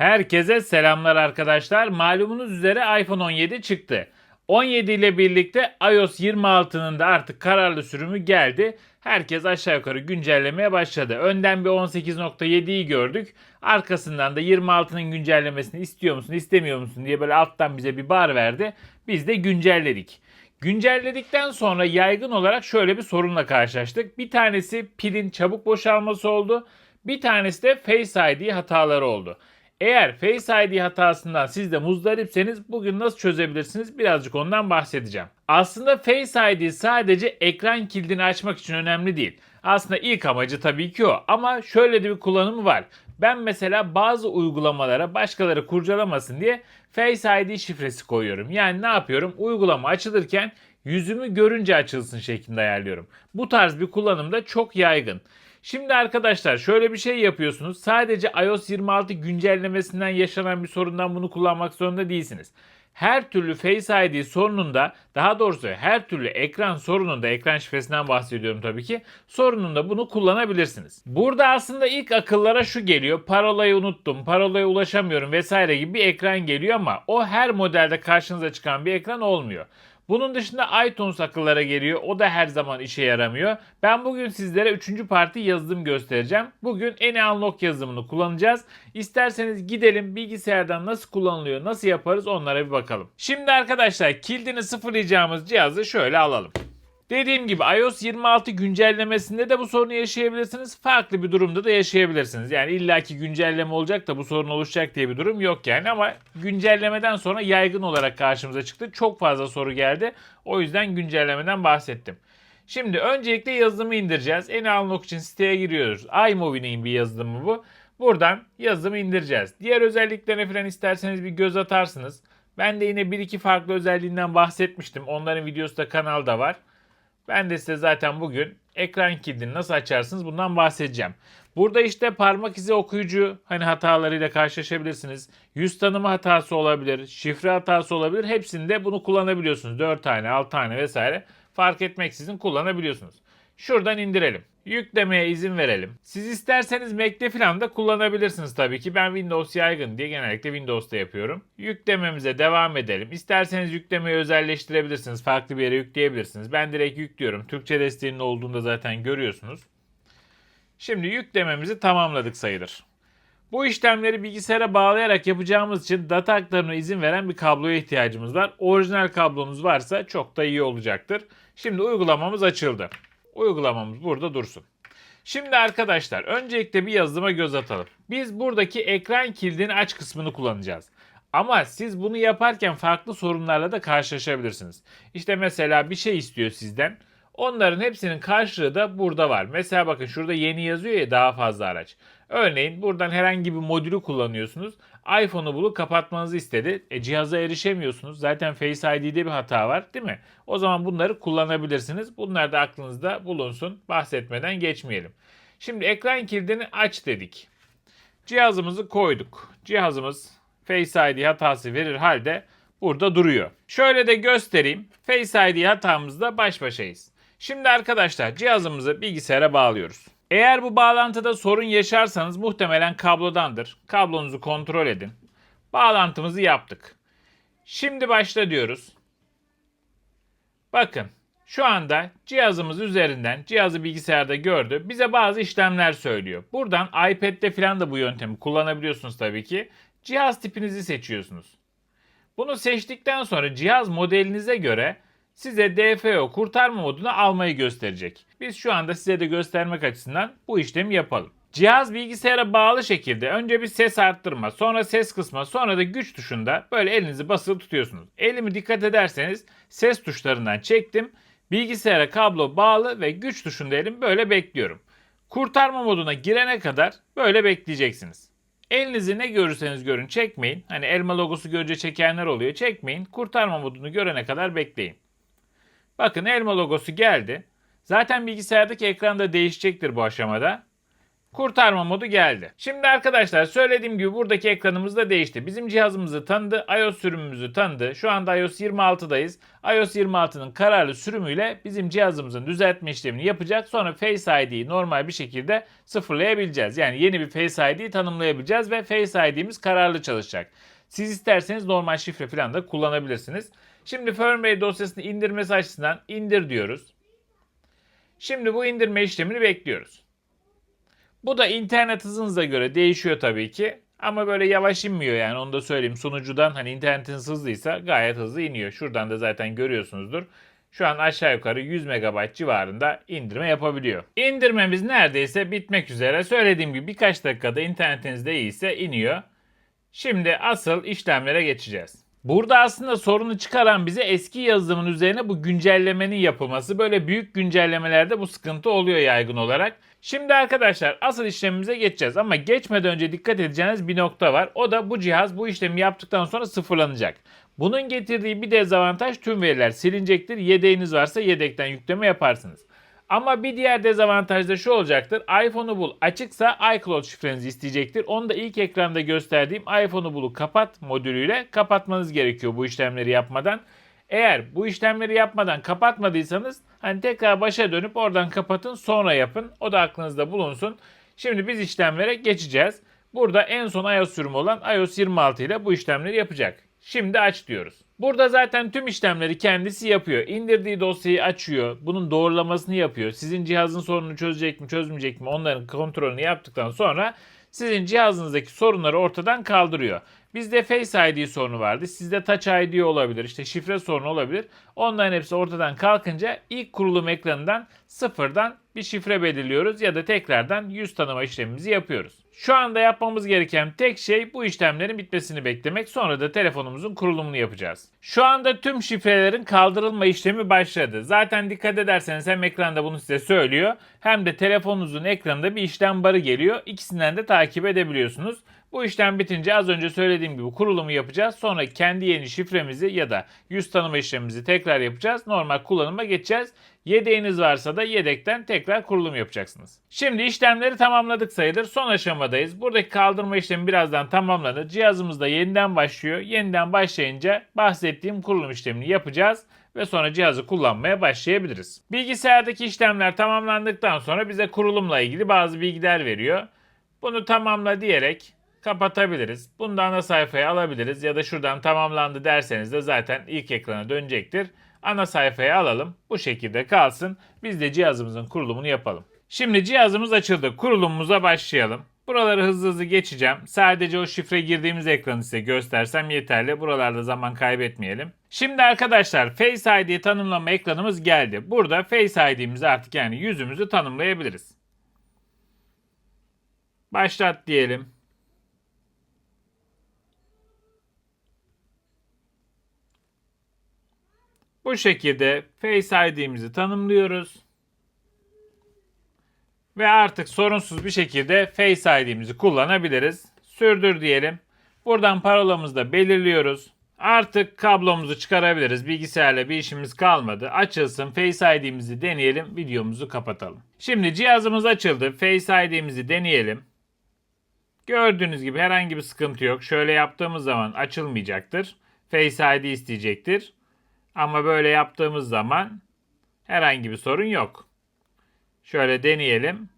Herkese selamlar arkadaşlar. Malumunuz üzere iPhone 17 çıktı. 17 ile birlikte iOS 26'nın da artık kararlı sürümü geldi. Herkes aşağı yukarı güncellemeye başladı. Önden bir 18.7'yi gördük. Arkasından da 26'nın güncellemesini istiyor musun, istemiyor musun diye böyle alttan bize bir bar verdi. Biz de güncelledik. Güncelledikten sonra yaygın olarak şöyle bir sorunla karşılaştık. Bir tanesi pilin çabuk boşalması oldu. Bir tanesi de Face ID hataları oldu. Eğer Face ID hatasından siz de muzdaripseniz bugün nasıl çözebilirsiniz birazcık ondan bahsedeceğim. Aslında Face ID sadece ekran kilidini açmak için önemli değil. Aslında ilk amacı tabii ki o ama şöyle de bir kullanımı var. Ben mesela bazı uygulamalara başkaları kurcalamasın diye Face ID şifresi koyuyorum. Yani ne yapıyorum? Uygulama açılırken yüzümü görünce açılsın şeklinde ayarlıyorum. Bu tarz bir kullanım da çok yaygın. Şimdi arkadaşlar şöyle bir şey yapıyorsunuz. Sadece iOS 26 güncellemesinden yaşanan bir sorundan bunu kullanmak zorunda değilsiniz. Her türlü Face ID sorununda daha doğrusu her türlü ekran sorununda ekran şifresinden bahsediyorum tabii ki sorununda bunu kullanabilirsiniz. Burada aslında ilk akıllara şu geliyor parolayı unuttum parolaya ulaşamıyorum vesaire gibi bir ekran geliyor ama o her modelde karşınıza çıkan bir ekran olmuyor. Bunun dışında iTunes akıllara geliyor. O da her zaman işe yaramıyor. Ben bugün sizlere 3. parti yazılım göstereceğim. Bugün AnyUnlock yazılımını kullanacağız. İsterseniz gidelim bilgisayardan nasıl kullanılıyor, nasıl yaparız onlara bir bakalım. Şimdi arkadaşlar kilidini sıfırlayacağımız cihazı şöyle alalım. Dediğim gibi iOS 26 güncellemesinde de bu sorunu yaşayabilirsiniz. Farklı bir durumda da yaşayabilirsiniz. Yani illaki güncelleme olacak da bu sorun oluşacak diye bir durum yok yani ama güncellemeden sonra yaygın olarak karşımıza çıktı. Çok fazla soru geldi. O yüzden güncellemeden bahsettim. Şimdi öncelikle yazılımı indireceğiz. En Unlock için siteye giriyoruz. iMovie'nin bir yazılımı bu. Buradan yazılımı indireceğiz. Diğer özelliklerine falan isterseniz bir göz atarsınız. Ben de yine bir iki farklı özelliğinden bahsetmiştim. Onların videosu da kanalda var. Ben de size zaten bugün ekran kilidini nasıl açarsınız bundan bahsedeceğim. Burada işte parmak izi okuyucu hani hatalarıyla karşılaşabilirsiniz. Yüz tanıma hatası olabilir, şifre hatası olabilir. Hepsinde bunu kullanabiliyorsunuz. 4 tane, 6 tane vesaire fark etmeksizin kullanabiliyorsunuz. Şuradan indirelim. Yüklemeye izin verelim. Siz isterseniz Mac'te falan da kullanabilirsiniz tabii ki. Ben Windows yaygın diye genellikle Windows'ta yapıyorum. Yüklememize devam edelim. İsterseniz yüklemeyi özelleştirebilirsiniz. Farklı bir yere yükleyebilirsiniz. Ben direkt yüklüyorum. Türkçe desteğinin olduğunda zaten görüyorsunuz. Şimdi yüklememizi tamamladık sayılır. Bu işlemleri bilgisayara bağlayarak yapacağımız için data aktarımına izin veren bir kabloya ihtiyacımız var. Orijinal kablonuz varsa çok da iyi olacaktır. Şimdi uygulamamız açıldı. Uygulamamız burada dursun. Şimdi arkadaşlar öncelikle bir yazılıma göz atalım. Biz buradaki ekran kilidini aç kısmını kullanacağız. Ama siz bunu yaparken farklı sorunlarla da karşılaşabilirsiniz. İşte mesela bir şey istiyor sizden. Onların hepsinin karşılığı da burada var. Mesela bakın şurada yeni yazıyor ya daha fazla araç. Örneğin buradan herhangi bir modülü kullanıyorsunuz. iPhone'u bulup kapatmanızı istedi. E, cihaza erişemiyorsunuz. Zaten Face ID'de bir hata var değil mi? O zaman bunları kullanabilirsiniz. Bunlar da aklınızda bulunsun. Bahsetmeden geçmeyelim. Şimdi ekran kilidini aç dedik. Cihazımızı koyduk. Cihazımız Face ID hatası verir halde burada duruyor. Şöyle de göstereyim. Face ID hatamızda baş başayız. Şimdi arkadaşlar cihazımızı bilgisayara bağlıyoruz. Eğer bu bağlantıda sorun yaşarsanız muhtemelen kablodandır. Kablonuzu kontrol edin. Bağlantımızı yaptık. Şimdi başla diyoruz. Bakın şu anda cihazımız üzerinden cihazı bilgisayarda gördü. Bize bazı işlemler söylüyor. Buradan iPad'de falan da bu yöntemi kullanabiliyorsunuz tabii ki. Cihaz tipinizi seçiyorsunuz. Bunu seçtikten sonra cihaz modelinize göre size DFO kurtarma modunu almayı gösterecek. Biz şu anda size de göstermek açısından bu işlemi yapalım. Cihaz bilgisayara bağlı şekilde önce bir ses arttırma, sonra ses kısma, sonra da güç tuşunda böyle elinizi basılı tutuyorsunuz. Elimi dikkat ederseniz ses tuşlarından çektim. Bilgisayara kablo bağlı ve güç tuşunda elim böyle bekliyorum. Kurtarma moduna girene kadar böyle bekleyeceksiniz. Elinizi ne görürseniz görün çekmeyin. Hani elma logosu görünce çekenler oluyor. Çekmeyin. Kurtarma modunu görene kadar bekleyin. Bakın elma logosu geldi. Zaten bilgisayardaki ekranda değişecektir bu aşamada. Kurtarma modu geldi. Şimdi arkadaşlar söylediğim gibi buradaki ekranımız da değişti. Bizim cihazımızı tanıdı, iOS sürümümüzü tanıdı. Şu anda iOS 26'dayız. iOS 26'nın kararlı sürümüyle bizim cihazımızın düzeltme işlemini yapacak. Sonra Face ID'yi normal bir şekilde sıfırlayabileceğiz. Yani yeni bir Face ID tanımlayabileceğiz ve Face ID'miz kararlı çalışacak. Siz isterseniz normal şifre falan da kullanabilirsiniz. Şimdi firmware dosyasını indirmesi açısından indir diyoruz. Şimdi bu indirme işlemini bekliyoruz. Bu da internet hızınıza göre değişiyor tabii ki. Ama böyle yavaş inmiyor yani onu da söyleyeyim. Sunucudan hani internetiniz hızlıysa gayet hızlı iniyor. Şuradan da zaten görüyorsunuzdur. Şu an aşağı yukarı 100 MB civarında indirme yapabiliyor. İndirmemiz neredeyse bitmek üzere. Söylediğim gibi birkaç dakikada internetiniz de iyiyse iniyor. Şimdi asıl işlemlere geçeceğiz. Burada aslında sorunu çıkaran bize eski yazılımın üzerine bu güncellemenin yapılması. Böyle büyük güncellemelerde bu sıkıntı oluyor yaygın olarak. Şimdi arkadaşlar asıl işlemimize geçeceğiz ama geçmeden önce dikkat edeceğiniz bir nokta var. O da bu cihaz bu işlemi yaptıktan sonra sıfırlanacak. Bunun getirdiği bir dezavantaj tüm veriler silinecektir. Yedeğiniz varsa yedekten yükleme yaparsınız. Ama bir diğer dezavantaj da şu olacaktır. iPhone'u bul açıksa iCloud şifrenizi isteyecektir. Onu da ilk ekranda gösterdiğim iPhone'u bulu kapat modülüyle kapatmanız gerekiyor bu işlemleri yapmadan. Eğer bu işlemleri yapmadan kapatmadıysanız hani tekrar başa dönüp oradan kapatın sonra yapın. O da aklınızda bulunsun. Şimdi biz işlemlere geçeceğiz. Burada en son iOS sürümü olan iOS 26 ile bu işlemleri yapacak. Şimdi aç diyoruz. Burada zaten tüm işlemleri kendisi yapıyor. İndirdiği dosyayı açıyor. Bunun doğrulamasını yapıyor. Sizin cihazın sorununu çözecek mi çözmeyecek mi onların kontrolünü yaptıktan sonra sizin cihazınızdaki sorunları ortadan kaldırıyor. Bizde Face ID sorunu vardı. Sizde Touch ID olabilir. işte şifre sorunu olabilir. Onların hepsi ortadan kalkınca ilk kurulum ekranından sıfırdan bir şifre belirliyoruz ya da tekrardan yüz tanıma işlemimizi yapıyoruz. Şu anda yapmamız gereken tek şey bu işlemlerin bitmesini beklemek. Sonra da telefonumuzun kurulumunu yapacağız. Şu anda tüm şifrelerin kaldırılma işlemi başladı. Zaten dikkat ederseniz hem ekranda bunu size söylüyor hem de telefonunuzun ekranında bir işlem barı geliyor. İkisinden de takip edebiliyorsunuz. Bu işlem bitince az önce söylediğim gibi kurulumu yapacağız. Sonra kendi yeni şifremizi ya da yüz tanıma işlemimizi tekrar yapacağız. Normal kullanıma geçeceğiz. Yedeğiniz varsa da yedekten tekrar kurulum yapacaksınız. Şimdi işlemleri tamamladık sayılır. Son aşamadayız. Buradaki kaldırma işlemi birazdan tamamlanır. Cihazımız da yeniden başlıyor. Yeniden başlayınca bahsettiğim kurulum işlemini yapacağız ve sonra cihazı kullanmaya başlayabiliriz. Bilgisayardaki işlemler tamamlandıktan sonra bize kurulumla ilgili bazı bilgiler veriyor. Bunu tamamla diyerek kapatabiliriz. Bunu ana sayfaya alabiliriz ya da şuradan tamamlandı derseniz de zaten ilk ekrana dönecektir. Ana sayfaya alalım. Bu şekilde kalsın. Biz de cihazımızın kurulumunu yapalım. Şimdi cihazımız açıldı. Kurulumumuza başlayalım. Buraları hızlı hızlı geçeceğim. Sadece o şifre girdiğimiz ekranı size göstersem yeterli. Buralarda zaman kaybetmeyelim. Şimdi arkadaşlar Face ID tanımlama ekranımız geldi. Burada Face ID'mizi artık yani yüzümüzü tanımlayabiliriz. Başlat diyelim. Bu şekilde Face ID'mizi tanımlıyoruz. Ve artık sorunsuz bir şekilde Face ID'mizi kullanabiliriz. Sürdür diyelim. Buradan parolamızı da belirliyoruz. Artık kablomuzu çıkarabiliriz. Bilgisayarla bir işimiz kalmadı. Açılsın Face ID'mizi deneyelim. Videomuzu kapatalım. Şimdi cihazımız açıldı. Face ID'mizi deneyelim. Gördüğünüz gibi herhangi bir sıkıntı yok. Şöyle yaptığımız zaman açılmayacaktır. Face ID isteyecektir. Ama böyle yaptığımız zaman herhangi bir sorun yok. Şöyle deneyelim.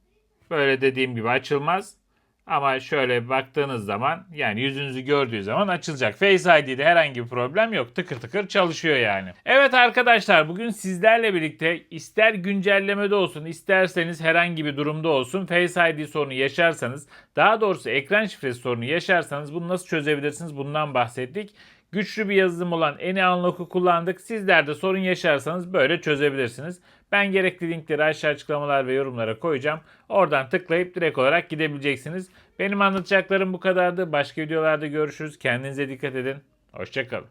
Böyle dediğim gibi açılmaz. Ama şöyle baktığınız zaman yani yüzünüzü gördüğü zaman açılacak. Face ID'de herhangi bir problem yok. Tıkır tıkır çalışıyor yani. Evet arkadaşlar bugün sizlerle birlikte ister güncellemede olsun isterseniz herhangi bir durumda olsun Face ID sorunu yaşarsanız daha doğrusu ekran şifresi sorunu yaşarsanız bunu nasıl çözebilirsiniz bundan bahsettik. Güçlü bir yazılım olan AnyUnlock'u kullandık. Sizler de sorun yaşarsanız böyle çözebilirsiniz. Ben gerekli linkleri aşağı açıklamalar ve yorumlara koyacağım. Oradan tıklayıp direkt olarak gidebileceksiniz. Benim anlatacaklarım bu kadardı. Başka videolarda görüşürüz. Kendinize dikkat edin. Hoşçakalın.